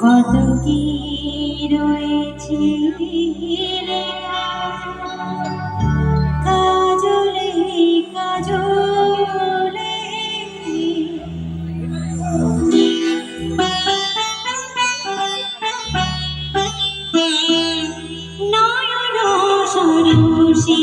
কত কি রয়েছে কাজলে কাজলে। নয়ন সরসী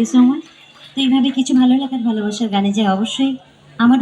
ইউ সো মাচ তো এইভাবে কিছু ভালো লাগার ভালোবাসার গানে যায় অবশ্যই আমার